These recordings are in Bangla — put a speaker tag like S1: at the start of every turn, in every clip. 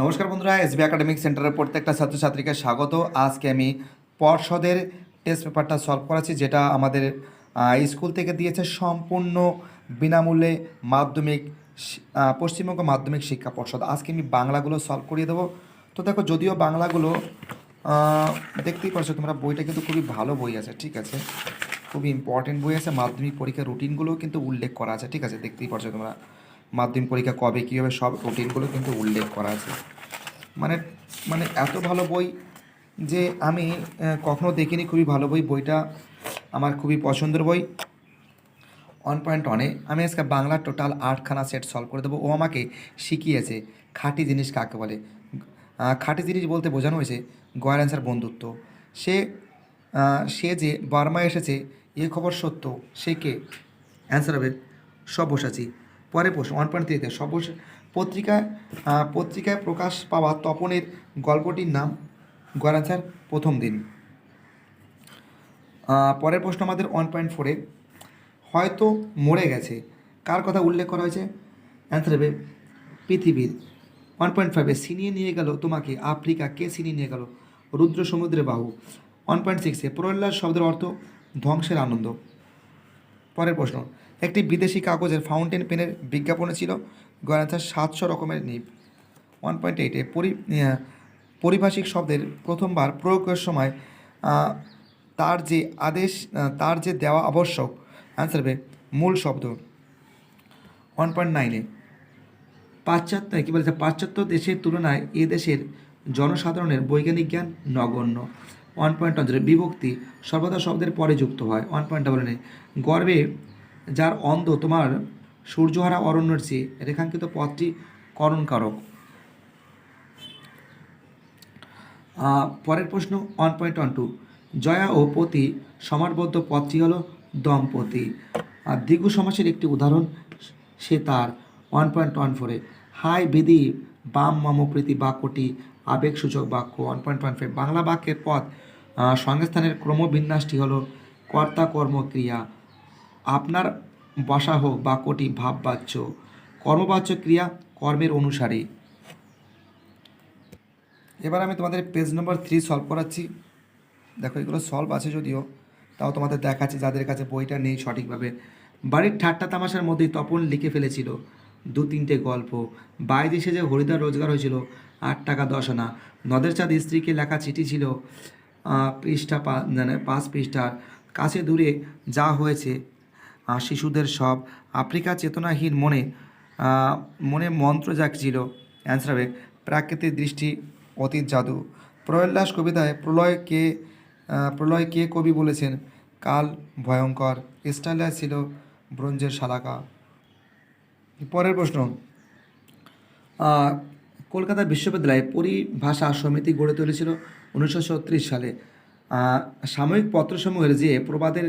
S1: নমস্কার বন্ধুরা, এস এসবি একাডেমিক সেন্টারের প্রত্যেকটা ছাত্রছাত্রীকে স্বাগত। আজকে আমি পর্ষদের টেস্ট পেপারটা সলভ করাচ্ছি, যেটা আমাদের স্কুল থেকে দিয়েছে সম্পূর্ণ বিনামূল্যে মাধ্যমিক পশ্চিমবঙ্গ মাধ্যমিক শিক্ষা পর্ষদ। আজকে আমি বাংলাগুলো সলভ করিয়ে দেবো। তো দেখো, যদিও বাংলাগুলো দেখতেই পারছ তোমরা, বইটা কিন্তু খুবই ভালো বই আছে, ঠিক আছে? খুবই ইম্পর্টেন্ট বই আছে। মাধ্যমিক পরীক্ষার রুটিনগুলোও কিন্তু উল্লেখ করা আছে, ঠিক আছে? দেখতেই পারছ তোমরা। মাধ্যমিক পরীক্ষা কবে কী হবে সব রুটিনগুলো কিন্তু উল্লেখ করা আছে। মানে মানে এত ভালো বই যে আমি কখনো দেখিনি। খুবই ভালো বই। বইটা আমার খুবই পছন্দের বই। ওয়ান পয়েন্ট ওয়ানে আমি আজকে বাংলার টোটাল আটখানা সেট সলভ করে দেবো। ও আমাকে শিখিয়েছে খাঁটি জিনিস কাকে বলে। খাঁটি জিনিস বলতে বোঝানো হয়েছে গয়ের অ্যান্সার বন্ধুত্ব। সে সে যে বার্মায় এসেছে, এ খবর সত্য। সে কে? অ্যান্সার হবে সব্যসাচী। পরে প্রশ্ন ওয়ান পয়েন্ট থ্রিতে সব্যস পত্রিকায় পত্রিকায় প্রকাশ পাওয়া তপনের গল্পটির নাম গয়ের প্রথম দিন। পরের প্রশ্ন আমাদের ওয়ান পয়েন্ট ফোরে হয়তো মরে গেছে। কার কথা উল্লেখ করা হয়েছে? অ্যান্সার হবে পৃথিবীর। ওয়ান পয়েন্ট ফাইভে ছিনিয়ে নিয়ে গেল তোমাকে, আফ্রিকা, কে সিনিয়ে নিয়ে গেল? রুদ্র সমুদ্রে বাহু ওয়ান পয়েন্ট সিক্সে প্রহ্লাদ শব্দের অর্থ ধ্বংসের আনন্দ। পরের প্রশ্ন একটি বিদেশি কাগজের ফাউন্টেন পেনের বিজ্ঞাপনে ছিল গণাথার সাতশো রকমের নিপ। ওয়ান পয়েন্ট এইটে পরি পারিভাষিক শব্দের প্রথমবার প্রয়োগের সময় তার যে আদেশ তার যে দেওয়া আবশ্যক অ্যান্সার হবে মূল শব্দ। ওয়ান পয়েন্ট নাইনে পাশ্চাত্য, কী বলেছে? পাশ্চাত্য দেশের তুলনায় এ দেশের জনসাধারণের বৈজ্ঞানিক জ্ঞান নগণ্য। ওয়ান পয়েন্ট বিভক্তি সর্বদা শব্দের পরে যুক্ত হয়। ওয়ান পয়েন্ট ডাবল গর্বে যার অন্ধ তোমার সূর্যহারা অরণ্যের চেয়ে রেখাঙ্কিত পথটি করণকারক। পরের প্রশ্ন ওয়ান পয়েন্ট ওয়ান টু জয়া ও পতি সমারবদ্ধ পদটি হলো দম্পতি। আর দ্বিগু সমাসের একটি উদাহরণ সে তার ওয়ান পয়েন্ট ওয়ান ফোরে হাই বিধি বাম মমপ্রীতি বাক্যটি আবেগসূচক বাক্য। One point one five Bangla বাক্যের পথ সংস্থানের ক্রমবিন্যাসটি হলো কর্তা কর্ম ক্রিয়া। আপনার বসা হোক বাক্যটি ভাববাচ্য কর্মবাচ্য ক্রিয়া কর্মের অনুসারী। এবার আমি তোমাদের পেজ নম্বর থ্রি সলভ করাচ্ছি। দেখো, এগুলো সলভ আছে যদিও, তাও তোমাদের দেখাচ্ছি যাদের কাছে বইটা নেই সঠিকভাবে। বাড়ির ঠাট্টা তামাশার মধ্যেই তপন লিখে ফেলেছিল দু তিনটে গল্প। বাইরে এসে যে হরিদার রোজগার হয়েছিল, আট টাকা দশ আনা। নদের চাঁদ স্ত্রীকে লেখা চিঠি ছিল পৃষ্ঠা পা মানে পাঁচ পৃষ্ঠার। কাছে দূরে যা হয়েছে শিশুদের সব আফ্রিকা চেতনাহীন মনে মনে মন্ত্র জাগছিল। অ্যান্সার হবে, প্রাকৃতিক দৃষ্টি অতীত জাদু। প্রহ্লাস কবিতায় প্রলয় কে প্রলয় কে কবি বলেছেন, কাল ভয়ঙ্কর স্টাইলার ছিল ব্রোঞ্জের শালাকা। পরের প্রশ্ন কলকাতা বিশ্ববিদ্যালয়ে পরিভাষা সমিতি গড়ে তুলেছিল উনিশশো ছত্রিশ সালে। সাময়িক পত্রসমূহের যে প্রবাদের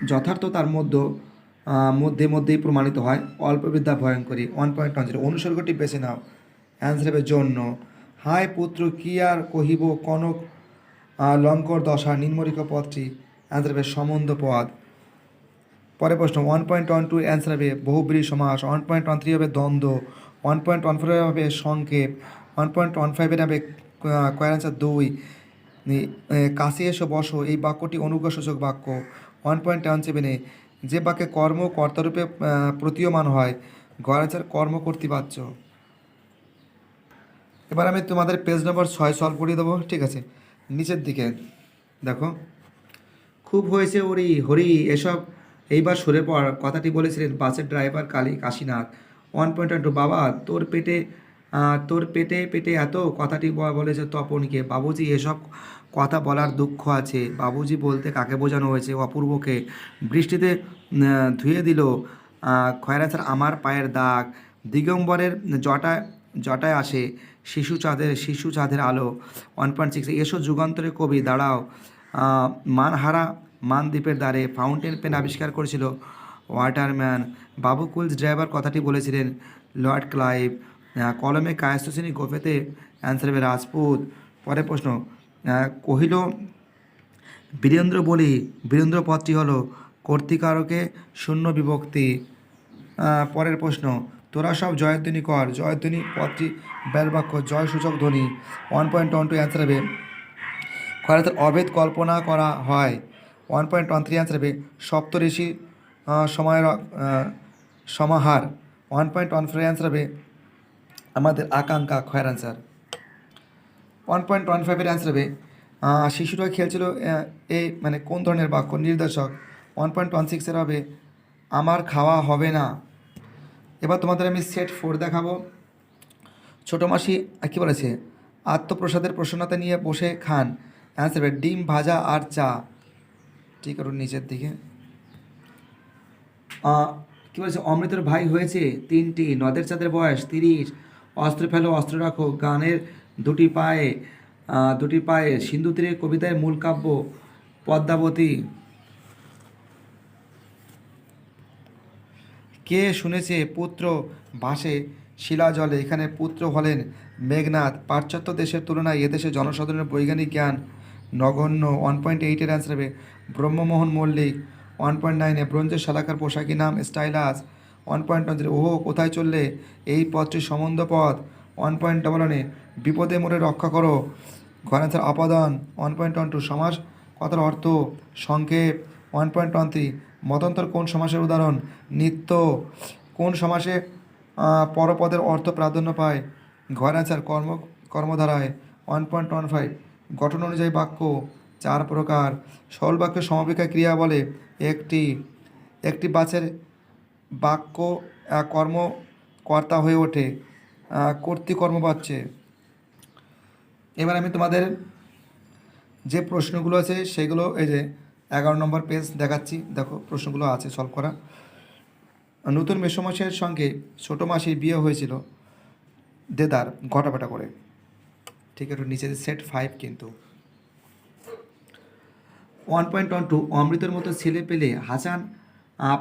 S1: আহ, যথার্থতার মধ্যে মধ্যে মধ্যেই প্রমাণিত হয়। অল্প বিদ্যা ভয়ঙ্করী। One point one zero. অনুসর্গটি বেছে নাও। অ্যান্সার হবে জন্য। হায় পুত্র কি আর কহিব কনক? লঙ্কর দশা নিম্নরিক পথটি অ্যান্সার হবে সম্বন্ধ পদ। পরের প্রশ্ন। One point one two answer হবে বহুব্রী সমাস। ওয়ান পয়েন্ট ওয়ান থ্রি হবে দ্বন্দ্ব। ওয়ান পয়েন্ট ওয়ান ফোর হবে সংক্ষেপ। ওয়ান পয়েন্ট ওয়ান ফাইভের হবে কয়ের অ্যান্সার দুই। কাছে এসো বসো। এই বাক্যটি অনুজ্ঞাসূচক বাক্য। ওয়ান পয়েন্ট ওয়ান সেভেনে যে বাক্যে কর্ম কর্তারূপে প্রতীয়মান হয় অ্যান্সার কর্ম কর্তৃবাচ্য এবার আমি তোমাদের পেজ নম্বর ছয় সলভ করিয়ে দেবো, ঠিক আছে? নিচের দিকে, দেখো। খুব হয়েছে ওরি, হরি, এসব। এইবার সরে পড় কথাটি বলেছিলেন বাসের driver Kali Kashinath. One point two বাবা, তোর পেটে তোর পেটে পেটে এত কথাটি বলেছে তপনকে। বাবুজি, এসব কথা বলার দুঃখ আছে। বাবুজি বলতে কাকে বোঝানো হয়েছে? অপূর্বকে বৃষ্টিতে ধুয়ে দিল। খয়রাচার আমার পায়ের দাগ। দিগম্বরের জটায় জটায় আসে শিশু চাঁদের শিশু চাঁদের আলো। ওয়ান পয়েন্ট সিক্স এসো যুগান্তরে কবি, দাঁড়াও। মানহারা মানদ্বীপের দ্বারে ফাউন্টেন পেন আবিষ্কার করেছিল ওয়াটারম্যান বাবু কুলস ড্রাইভার কথাটি বলেছিলেন, লর্ড ক্লাইভ কলমে কায়স্থশ্রেণী গোফেতে অ্যান্সার হবে রাজপুত। পরের প্রশ্ন কহিল, বীরেন্দ্র বলি, বীরেন্দ্র পদটি হলো কর্তিকারকে শূন্য বিভক্তি। পরের প্রশ্ন, তোরা সব জয়ধ্বনি কর, জয়ধ্বনি পদটি ব্যার বাক্য জয় সূচক ধ্বনি। One point one two answer হবে খরাতের অভেদ কল্পনা করা হয়। One point one three answer হবে, সপ্তঋষি সময়ের সমাহার। One point one four answer হবে আমাদের আকাঙ্ক্ষা খয়ের অ্যান্সার ওয়ান পয়েন্ট ওয়ান ফাইভের অ্যান্সার হবে শিশুরা খেলছিল এই মানে কোন ধরনের বাক্য? নির্দেশক. ওয়ান পয়েন্ট ওয়ান সিক্সের হবে, আমার খাওয়া হবে না। এবার তোমাদের আমি সেট ফোর দেখাবো। ছোটো মাসি কী বলেছে? আত্মপ্রসাদের প্রসন্নতা নিয়ে বসে খান। অ্যান্সার হবে, ডিম ভাজা আর চা। ঠিক আছে, নিচের দিকে। কী বলেছে? অমৃতর ভাই হয়েছে তিনটি, নদের চাঁদের বয়স তিরিশ। অস্ত্র ফেলো, অস্ত্র রাখো। গানের দুটি পায়ে দুটি পায়ে সিন্ধু তীরে কবিতায় মূল কাব্য, পদ্মাবতী। কে শুনেছে পুত্র ভাসে শিলা জলে এখানে পুত্র হলেন মেঘনাথ পাশ্চাত্য দেশের তুলনায় এদেশে জনসাধারণের বৈজ্ঞানিক জ্ঞান নগণ্য। ওয়ান পয়েন্ট এইটের অ্যান্সার হবে ব্রহ্মমোহন মল্লিক। ওয়ান পয়েন্ট নাইনে ব্রোঞ্জের শালাকার পোশাকি নাম স্টাইলাস ওয়ান পয়েন্ট ওয়ান ওহো, কোথায় চললে? এই পথটি সম্বন্ধ পথ। ওয়ান পয়েন্ট ডবল ওয়ানে বিপদে মোড়ে রক্ষা করো। অ্যান্সার আপাদান ওয়ান পয়েন্ট ওয়ান টু সমাস কথার অর্থ সংক্ষেপ। ওয়ান পয়েন্ট ওয়ান থ্রি মতান্তর কোন সমাসের উদাহরণ? নিত্য। কোন সমাসে পরপদের অর্থ প্রাধান্য পায়? ঘর অ্যান্সার কর্ম, কর্মধারায়। ওয়ান পয়েন্ট ওয়ান ফাইভ গঠন অনুযায়ী বাক্য, চার প্রকার। সরল বাক্যের সমাপিকা ক্রিয়া বলে একটি। একটি বাচের বাক্য কর্মকর্তা হয়ে ওঠে কর্তৃকর্ম পাচ্ছে। এবার আমি তোমাদের যে প্রশ্নগুলো আছে সেগুলো, এই যে এগারো নম্বর পেজ দেখাচ্ছি। দেখো, প্রশ্নগুলো আছে সলভ করা। নতুন মেসমশাইয়ের সঙ্গে ছোটো মাসির বিয়ে হয়েছিল দেদার ঘটাপাটা করে। ঠিক আছে, নিচে সেট ফাইভ কিন্তু। ওয়ান পয়েন্ট ওয়ান টু অমৃতের মতো ছেলে পেলে হাসান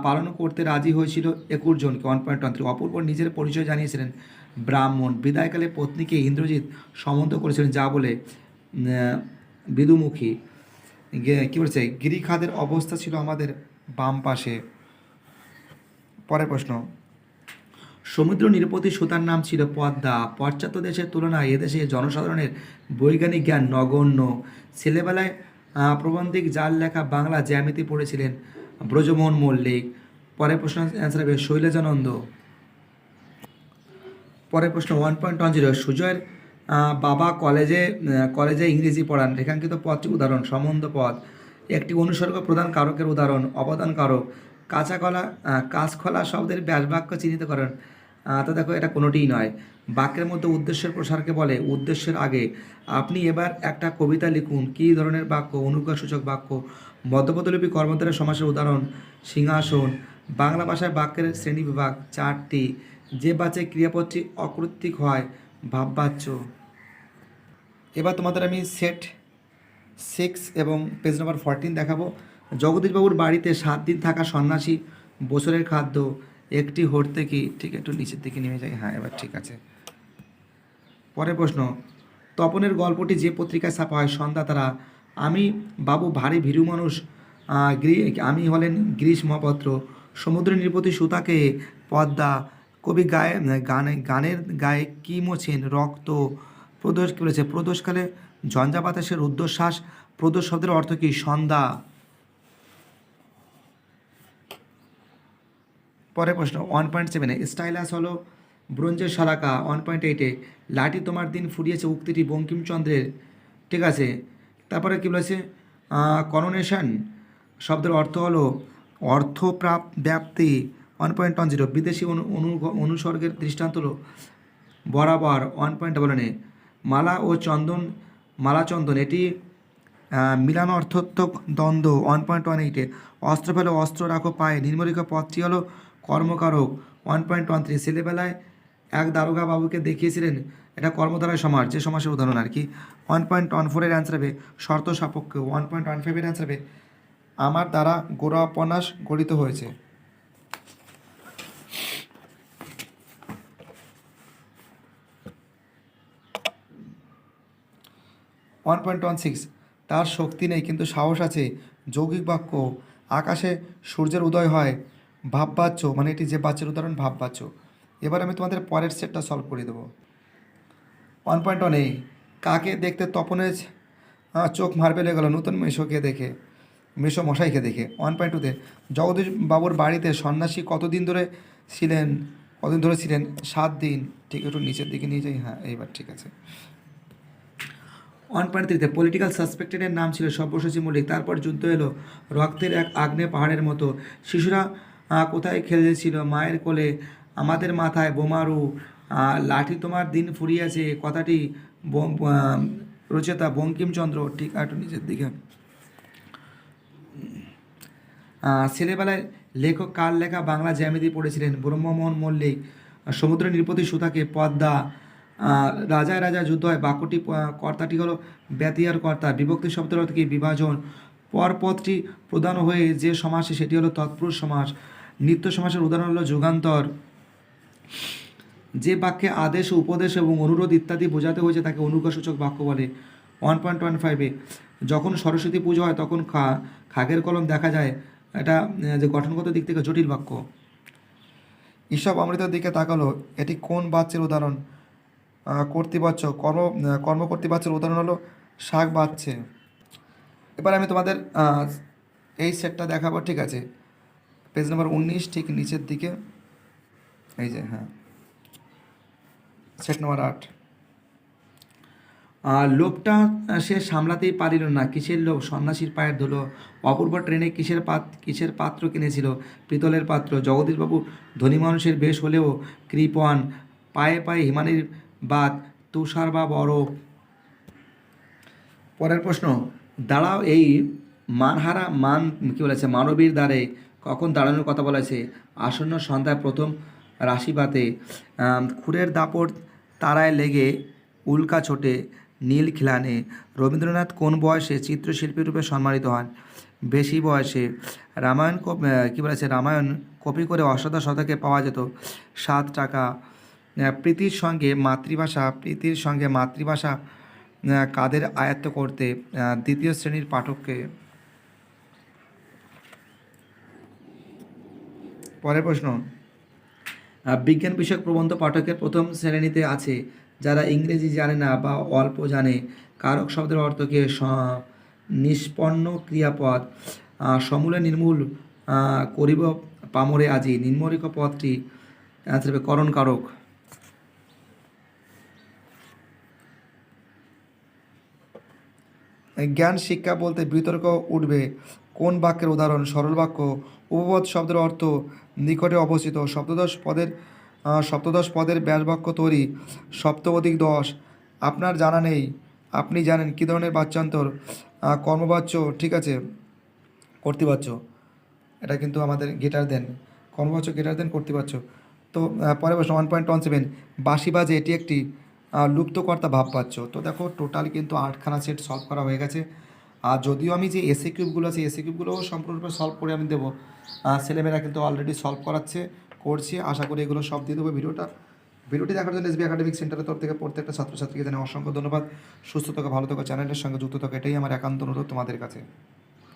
S1: পালন করতে রাজি হয়েছিল একুশ জনকে। One point one three Apurba নিজের পরিচয় জানিয়েছিলেন ব্রাহ্মণ। বিদায়কালে পত্নীকে ইন্দ্রজিৎ সম্বন্ধ করেছিলেন যা বলে বিদুমুখী। কী বলছে? গিরিখাদের অবস্থা ছিল আমাদের বাম পাশে। পরের প্রশ্ন। সমুদ্র নিরপতি সুতার নাম ছিল পদ্মা। পাশ্চাত্য দেশের তুলনায় এদেশে জনসাধারণের বৈজ্ঞানিক জ্ঞান নগণ্য। ছেলেবেলায় প্রবন্ধিক যার লেখা বাংলা জ্যামিতি পড়েছিলেন ব্রজমোহন মল্লিক পরের প্রশ্ন অ্যান্সার হবে শৈলজানন্দ। পরের প্রশ্ন ওয়ান পয়েন্ট ওয়ান জিরো সুজয়ের বাবা কলেজে কলেজে ইংরেজি পড়ান। রেখাঙ্কিত পথটি উদাহরণ সম্বন্ধ পদ। একটি অনুসর্গ প্রধান কারকের উদাহরণ অবদান কারক কাঁচা কলা আহ, কাঁচকলা শব্দের ব্যাসবাক্য চিহ্নিত করেন। তো দেখো, এটা কোনোটিই নয়। বাক্যের মধ্যে উদ্দেশ্যের প্রসারকে বলে, উদ্দেশ্যের আগে। আপনি এবার একটা কবিতা লিখুন। কী ধরনের বাক্য? অনুজ্ঞাসূচক বাক্য। মধ্যপদলিপি কর্মধারের সমাসের উদাহরণ। সিংহাসন। বাংলা ভাষায় বাক্যের শ্রেণি বিভাগ। চারটি। যে বাচ্চায় ক্রিয়াপদটি অকৃত্রিক হয়, ভাববাচ্য। এবার তোমাদের আমি সেট সিক্স এবং পেজ নাম্বার ফরটিন দেখাবো। জগদীশবাবুর বাড়িতে সাত দিন থাকা সন্ন্যাসী, বছরের খাদ্য। একটি হরতে কি ঠিক একটু নিচের দিকে নেমে যায়। হ্যাঁ এবার ঠিক আছে। পরের প্রশ্ন, তপনের গল্পটি যে পত্রিকায় ছাপা হয় সন্ধ্যা তারা, আমি বাবু ভারী ভীরু মানুষ আমি হলেন গিরিশ মহাপাত্র, সমুদ্র নির্পতি সুতাকে পদ্মা, কবি গায়ে, গানে, গানের গায়ে কি মোছেন রক্ত, প্রদোষ কী বলেছে? প্রদোষকালে ঝঞ্ঝা বাতাসের ঊর্ধ্বশ্বাস প্রদোষ শব্দের অর্থ কি? সন্ধ্যা। পরের প্রশ্ন ওয়ান পয়েন্ট সেভেনে স্টাইলাস হলো ব্রোঞ্জের শলাকা ওয়ান পয়েন্ট এইটে লাঠি তোমার দিন ফুরিয়েছে উক্তিটি বঙ্কিমচন্দ্রের। ঠিক আছে? তারপরে কী বলেছে? কনোনেশন শব্দের অর্থ হলো অর্থপ্রাপ ব্যাপ্তি ওয়ান পয়েন্ট ওয়ান জিরো বিদেশি অনু, অনু- অনুসর্গের দৃষ্টান্ত হলো বরাবর ওয়ান পয়েন্ট ডবল মালা ও চন্দন, মালা চন্দন, এটি মিলান অর্থোত্তক দ্বন্দ্ব ওয়ান পয়েন্ট ওয়ান এইটে অস্ত্র ফেলো, অস্ত্র রাখো পায়ে নির্মলিকা পথটি হলো কর্মকারক ওয়ান পয়েন্ট ওয়ান থ্রি ছেলেবেলায় এক দারোগা বাবুকে দেখিয়েছিলেন। এটা কর্মধারায় সমাজ, যে সমাজের উদাহরণ আর কি। ওয়ান পয়েন্ট ওয়ান ফোরের অ্যান্সার হবে, শর্ত সাপেক্ষ ওয়ান পয়েন্ট ওয়ান ফাইভের অ্যান্সার হবে, আমার দ্বারা গোড়া উপন্যাস গঠিত হয়েছে। ওয়ান পয়েন্ট ওয়ান সিক্স তার শক্তি নেই, কিন্তু সাহস আছে। যৌগিক বাক্য, আকাশে সূর্যের উদয় হয় ভাববাচ্য মানে এটি যে বাচ্চার উদাহরণ, ভাববাচ্য। এবার আমি তোমাদের পরের সেটটা সলভ করে দেবো। ওয়ান পয়েন্ট ওয়ান এই কাকে দেখতে তপনের চোখ মারবে লেগে গেল, নতুন মেশোকে দেখে, মেশো মশাইকে দেখে। ওয়ান পয়েন্ট টুতে জগদীশ বাবুর বাড়িতে সন্ন্যাসী কতদিন ধরে ছিলেন? কতদিন ধরে ছিলেন? সাত দিন। ঠিক একটু নিচের দিকে নিয়ে যাই হ্যাঁ এইবার ঠিক আছে। ওয়ান পয়েন্ট থ্রিতে পলিটিক্যাল সাসপেক্টেডের নাম ছিল সব্যসাচী মল্লিক। তারপর যুদ্ধ এলো রক্তের এক আগ্নেয় পাহাড়ের মতো। শিশুরা কোথায় খেলেছিল? মায়ের কোলে আমাদের মাথায় বোমারু লাঠি তোমার দিন ফুরিয়েছে। কথাটি আহ, বঙ্কিমচন্দ্র ঠিক আর একটু নিচের দিকে। ছেলেবেলায় লেখক কার লেখা বাংলা জ্যামিতি পড়েছিলেন? ব্রহ্মমোহন মল্লিক। সমুদ্র নিরপতি সুতাকে পদ্মা। রাজায় রাজা যুদ্ধ হয় বাক্যটি কর্তাটি হলো ব্যতিয়ার কর্তা। বিভক্তি শব্দের অর্থ কি? বিভাজন। পরপদটি প্রদান হয়ে যে সমাসে সেটি হলো তৎপুরুষ সমাস নিত্য সমাসের উদাহরণ হলো যুগান্তর। যে বাক্যে আদেশ উপদেশ এবং অনুরোধ ইত্যাদি বোঝাতে হয়েছে তাকে অনুজ্ঞাসূচক বাক্য বলে। ওয়ান পয়েন্ট ওয়ান ফাইভে যখন সরস্বতী পুজো হয় তখন খা খাগের কলম দেখা যায়। এটা যে গঠনগত দিক থেকে জটিল বাক্য। ঈশব অমৃতের দিকে তাকালো এটি কোন বাচ্চের উদাহরণ? কর্তৃবাচ্য কর্ম আহ, কর্মকর্তৃবাচ্যের উদাহরণ হলো শাক বাচ্চে এবার আমি তোমাদের এই সেটটা দেখাবো ঠিক আছে? পেজ নাম্বার উনিশ, ঠিক নিচের দিকে। এই যে হ্যাঁ। সেট নম্বর আট। লোভটা সে সামলাতেই পারিল না। কিসের লোভ সন্ন্যাসীর পায়ের ধুলো। অপূর্ব ট্রেনে কিসের পাত, কিসের পাত্র কিনেছিল? পিতলের পাত্র। জগদীশবাবু ধনী মানুষের বেশ হলেও কৃপন পায়ে পায়ে হিমানির বাদ তুষার বা বরফ পরের প্রশ্ন। দাঁড়াও এই মানহারা মান, কী বলেছে? মানবীর দ্বারে কখন দাঁড়ানোর কথা বলেছে। আসন্ন সন্ধ্যায় প্রথম রাশিপাতে খুরের দাপট তারায় লেগে উল্কা ছোটে নীল খিলানে। রবীন্দ্রনাথ কোন বয়সে চিত্রশিল্পী রূপে সম্মানিত হন? বেশি বয়সে রামায়ণ কী বলেছে? রামায়ণ কপি করে অষ্টাদশ শতকে পাওয়া যেত। সাত টাকা। প্রীতির সঙ্গে মাতৃভাষা, প্রীতির সঙ্গে মাতৃভাষা কাদের আয়ত্ত করতে দ্বিতীয় শ্রেণির পাঠককে পরের প্রশ্ন। বিজ্ঞান বিষয়ক প্রবন্ধ পাঠকের প্রথম শ্রেণীতে আছে, যারা ইংরেজি জানে না বা অল্প জানে, কারক শব্দের অর্থকে নিষ্পন্ন ক্রিয়াপদ। সমূলে নির্মূল করিব পামরে আজি। নিম্নলিখিত পদটি answer হবে করণ কারক। জ্ঞান শিক্ষা বলতে বিতর্ক উঠবে। কোন বাক্যের উদাহরণ? সরল বাক্য উপপদ শব্দের অর্থ নিকটে অবস্থিত। সপ্তদশ পদের সপ্তদশ পদের ব্যাস বাক্য তৈরি। সপ্ত অধিক দশ আপনার জানা নেই। আপনি জানেন কী ধরনের বাচ্চান্তর আহ, কর্মবাচ্য ঠিক আছে। কর্তৃবাচ্য এটা কিন্তু আমাদের গিটার দেন। কর্মবাচ্য গিটার দেন কর্তৃবাচ্য। তো পরের প্রশ্ন ওয়ান পয়েন্ট ওয়ান সেভেন বাসি বাজে এটি একটি লুপ্তকর্তা ভাববাচ্য। তো দেখো টোটাল কিন্তু আটখানা সেট সলভ করা হয়ে গেছে। আর যদিও আমি যে এসি কিউবগুলো আছে এসি কিউবগুলোও সম্পূর্ণরূপে সলভ করে আমি দেবো। ছেলেমেয়েরা কিন্তু অলরেডি সলভ করাচ্ছে, করছি। আশা করি এগুলো সব দিয়ে দেবো ভিডিওটা। ভিডিওটি দেখার জন্য এসবি একাডেমিক সেন্টারের তরফ থেকে প্রত্যেকটা ছাত্রছাত্রীকে জানাই অসংখ্য ধন্যবাদ। সুস্থ থাকো, ভালো থাকো চ্যানেলের সঙ্গে যুক্ত থাকো। এটাই আমার একান্ত অনুরোধ তোমাদের কাছে।